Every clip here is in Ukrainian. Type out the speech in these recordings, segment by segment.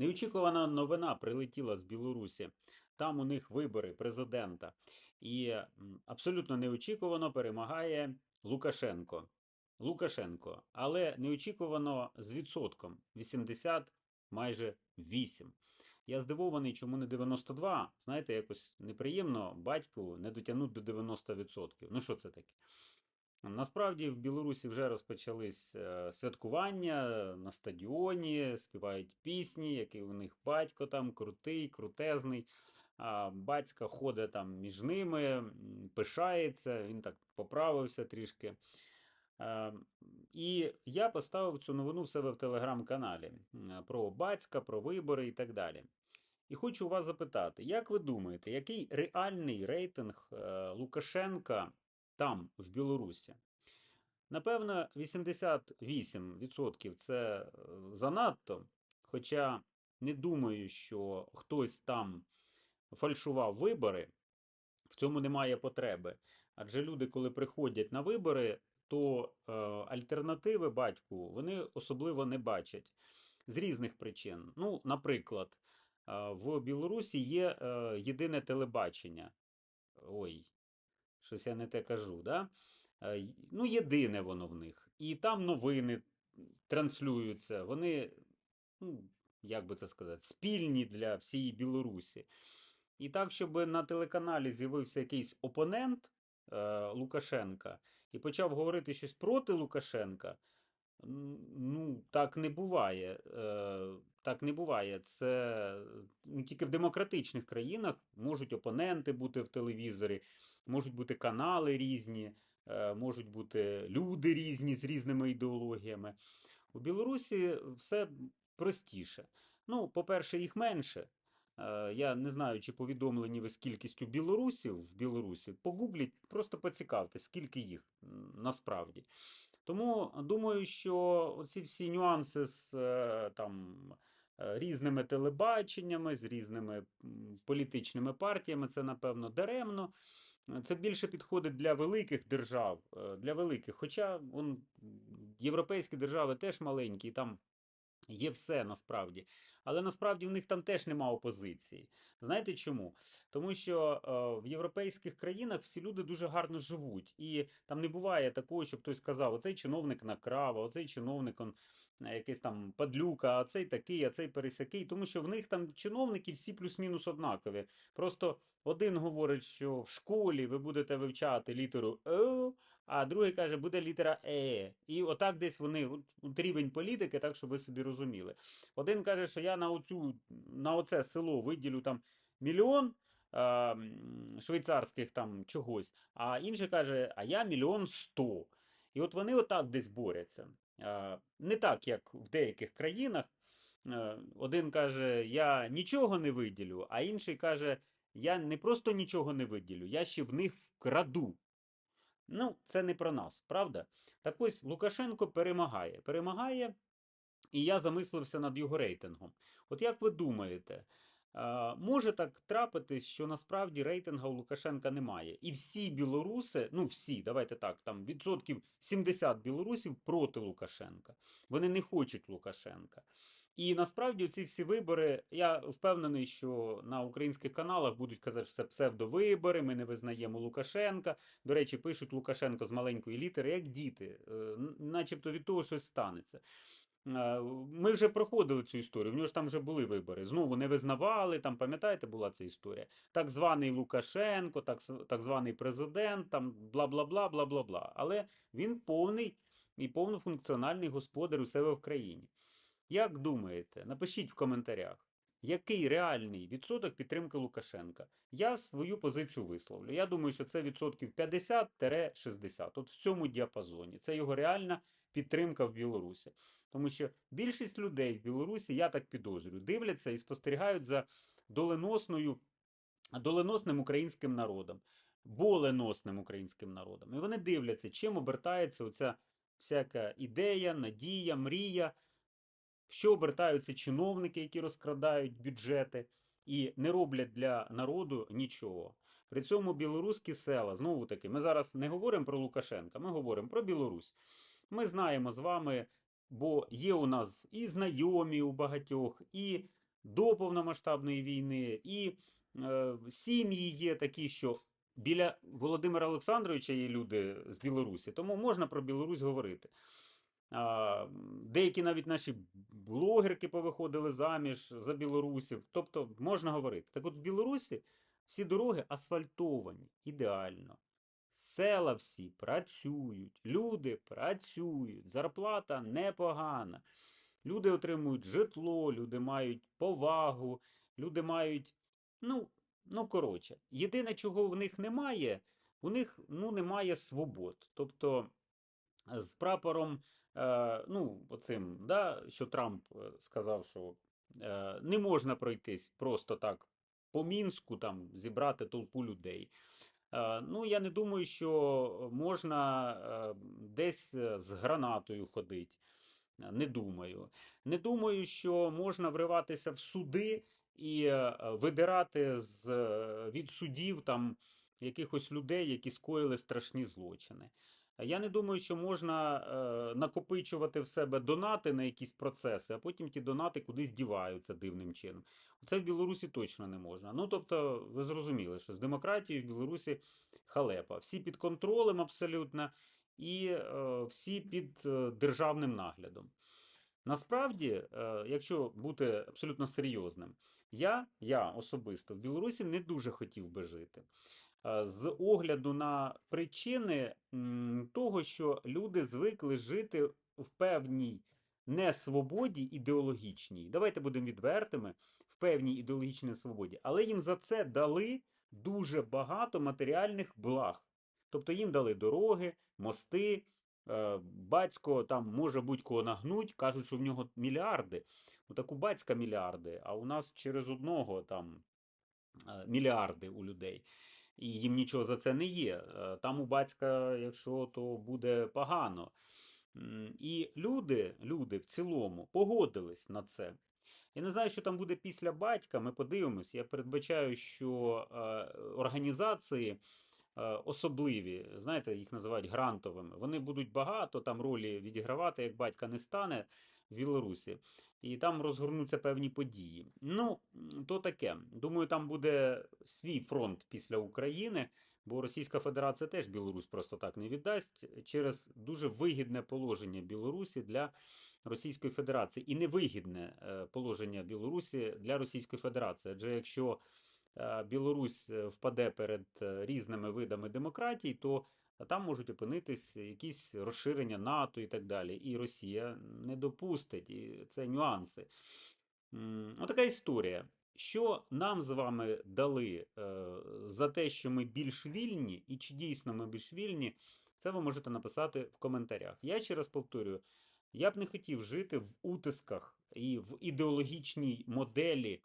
Неочікувана новина прилетіла з Білорусі. Там у них вибори президента. І абсолютно неочікувано перемагає Лукашенко. Лукашенко, але неочікувано з відсотком 80 майже 8. Я здивований, чому не 92. Знаєте, якось неприємно батьку не дотягнути до 90%. Ну що це таке? Насправді в Білорусі вже розпочались е, святкування на стадіоні, співають пісні, який у них батько там крутий, крутезний. А батька ходить там між ними, пишається, він так поправився трішки. Е, І я поставив цю новину в себе в телеграм-каналі про батька, про вибори і так далі. І хочу вас запитати, як ви думаєте, який реальний рейтинг е, Лукашенка там, в Білорусі? Напевно, 88% це е, занадто, хоча не думаю, що хтось там фальшував вибори, в цьому немає потреби. Адже люди, коли приходять на вибори, то е, альтернативи батьку вони особливо не бачать з різних причин. Ну, наприклад, е, в Білорусі є е, єдине телебачення. Ой, щось я не те кажу, да? Е, Ну, єдине воно в них. І там новини транслюються. Вони, ну, як би це сказати, спільні для всієї Білорусі. І так, щоб на телеканалі з'явився якийсь опонент е, Лукашенка і почав говорити щось проти Лукашенка. Ну, так не буває. Е, так не буває. Це ну, тільки в демократичних країнах можуть опоненти бути в телевізорі, можуть бути канали різні, е, можуть бути люди різні з різними ідеологіями. У Білорусі все простіше. Ну, по-перше, їх менше. Е, Я не знаю, чи повідомлені ви з кількістю білорусів в Білорусі. Погугліть, просто поцікавтесь, скільки їх насправді. Тому думаю, що оці всі нюанси з е, там, різними телебаченнями, з різними політичними партіями, це напевно даремно. Е, Це більше підходить для великих держав, е, для великих. Хоча он, європейські держави теж маленькі, і там Є все насправді, але насправді в них там теж нема опозиції. Знаєте чому? Тому що е, в європейських країнах всі люди дуже гарно живуть, і там не буває такого, щоб хтось сказав: оцей чиновник накрав, оцей чиновник он якийсь там падлюка, а цей такий, а цей пересякий. Тому що в них там чиновники всі плюс-мінус однакові. Просто один говорить, що в школі ви будете вивчати літеру Е, а другий каже, буде літера Е. І отак десь вони, от, рівень політики, так щоб ви собі розуміли. Один каже, що я на оцю, на оце село виділю там мільйон швейцарських там чогось, а інший каже, а я мільйон сто. І от вони отак десь борються. Не так, як в деяких країнах. Е, Один каже, я нічого не виділю, а інший каже, я не просто нічого не виділю, я ще в них вкраду. Ну, це не про нас, правда? Так ось Лукашенко перемагає. Перемагає, і я замислився над його рейтингом. От як ви думаєте, може так трапитись, що насправді рейтинга у Лукашенка немає. І всі білоруси, ну всі, давайте так, там відсотків 70 білорусів проти Лукашенка. Вони не хочуть Лукашенка. І насправді ці всі вибори, я впевнений, що на українських каналах будуть казати, що це псевдовибори, ми не визнаємо Лукашенка. До речі, пишуть Лукашенко з маленької літери, як діти, е, начебто від того щось станеться. Е, Ми вже проходили цю історію. В нього ж там вже були вибори. Знову не визнавали. Там пам'ятаєте, була ця історія. Так званий Лукашенко, так, так званий президент, там бла бла бла бла бла бла. Але він повний і повнофункціональний господар у себе в країні. Як думаєте, напишіть в коментарях, який реальний відсоток підтримки Лукашенка? Я свою позицію висловлю. Я думаю, що це відсотків 50-60. От в цьому діапазоні. Це його реальна підтримка в Білорусі. Тому що більшість людей в Білорусі, я так підозрюю, дивляться і спостерігають за доленосною, доленосним українським народом, боленосним українським народом. І вони дивляться, чим обертається оця всяка ідея, надія, мрія, в що обертаються чиновники, які розкрадають бюджети і не роблять для народу нічого. При цьому білоруські села, знову таки, ми зараз не говоримо про Лукашенка, ми говоримо про Білорусь. Ми знаємо з вами, бо є у нас і знайомі у багатьох, і до повномасштабної війни, і е, сім'ї є такі, що біля Володимира Олександровича є люди з Білорусі, тому можна про Білорусь говорити. А, деякі навіть наші блогерки повиходили заміж за білорусів. Тобто можна говорити. Так от в Білорусі всі дороги асфальтовані ідеально. Села всі працюють, люди працюють, зарплата непогана. Люди отримують житло, люди мають повагу, люди мають. Ну, ну коротше, єдине, чого в них немає, у них ну, немає свобод. Тобто е, з прапором, е, ну, оцим, да, що Трамп е, сказав, що е, не можна пройтись просто так по Мінську, там зібрати толпу людей. Е, Ну, я не думаю, що можна е, десь е, з гранатою ходити. Не думаю. Не думаю, що можна вриватися в суди і видирати з, від судів там якихось людей, які скоїли страшні злочини. Я не думаю, що можна е, накопичувати в себе донати на якісь процеси, а потім ті донати кудись діваються дивним чином. Це в Білорусі точно не можна. Ну тобто, ви зрозуміли, що з демократією в Білорусі халепа. Всі під контролем абсолютно, і е, всі під е, державним наглядом. Насправді, е, якщо бути абсолютно серйозним, я, я особисто в Білорусі не дуже хотів би жити. Е, З огляду на причини того, що люди звикли жити в певній несвободі ідеологічній. Давайте будемо відвертими в певній ідеологічній свободі, але їм за це дали дуже багато матеріальних благ. Тобто їм дали дороги, мости. е, Батько там може будь-кого нагнуть, кажуть, що в нього мільярди. Ну так у батька мільярди, а у нас через одного там е, мільярди у людей. І їм нічого за це не є. Е, Там у батька, якщо то буде погано. І люди, люди в цілому погодились на це. Я не знаю, що там буде після батька. Ми подивимось. Я передбачаю, що е, організації е, особливі, знаєте, їх називають грантовими. Вони будуть багато там ролі відігравати, як батька не стане Білорусі. І там розгорнуться певні події. Ну, то таке. Думаю, там буде свій фронт після України. Бо Російська Федерація теж Білорусь просто так не віддасть через дуже вигідне положення Білорусі для Російської Федерації і невигідне е, положення Білорусі для Російської Федерації. Адже якщо Білорусь е, впаде перед е, різними видами демократій, то там можуть опинитись якісь розширення НАТО і так далі. І Росія не допустить, і це нюанси. Отака історія. Що нам з вами дали е, за те, що ми більш вільні, і чи дійсно ми більш вільні, це ви можете написати в коментарях. Я ще раз повторюю: я б не хотів жити в утисках і в ідеологічній моделі, е,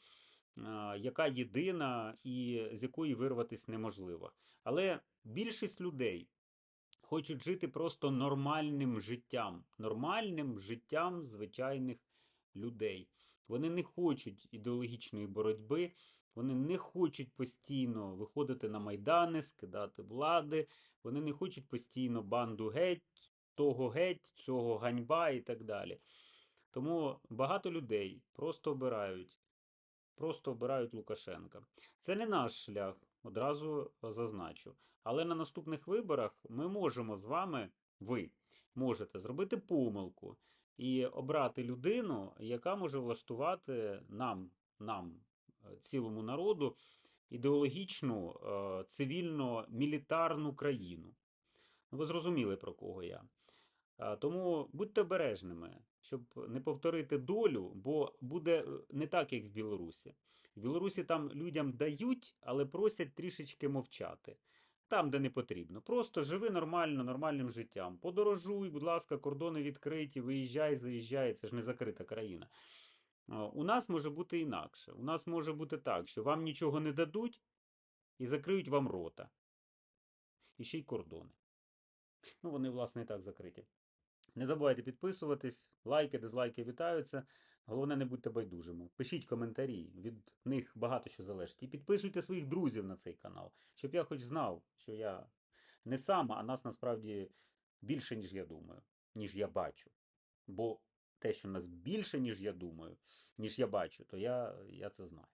яка єдина і з якої вирватися неможливо. Але більшість людей хочуть жити просто нормальним життям, нормальним життям звичайних людей. Вони не хочуть ідеологічної боротьби, вони не хочуть постійно виходити на майдани, скидати влади, вони не хочуть постійно банду геть, того геть, цього ганьба і так далі. Тому багато людей просто обирають, просто обирають Лукашенка. Це не наш шлях, одразу зазначу. Але на наступних виборах ми можемо з вами, ви можете зробити помилку і обрати людину, яка може влаштувати нам, нам, е, цілому народу, ідеологічну, е, цивільно-мілітарну країну. Ну, Ви зрозуміли, про кого я. А, Тому будьте обережними, щоб не повторити долю, бо буде е, не так, як в Білорусі. В Білорусі там людям дають, але просять трішечки мовчати. Там, де не потрібно. Просто живи нормально, нормальним життям. Подорожуй, будь ласка, кордони відкриті, виїжджай, заїжджай, це ж не закрита країна. У нас може бути інакше. У нас може бути так, що вам нічого не дадуть і закриють вам рота. І ще й кордони. Ну, вони, власне, і так закриті. Не забувайте підписуватись, лайки, дизлайки вітаються. Головне, не будьте байдужими. Пишіть коментарі, від них багато що залежить. І підписуйте своїх друзів на цей канал, щоб я хоч знав, що я не сам, а нас насправді більше, ніж я думаю, ніж я бачу. Бо те, що нас більше, ніж я думаю, ніж я бачу, то я, я це знаю.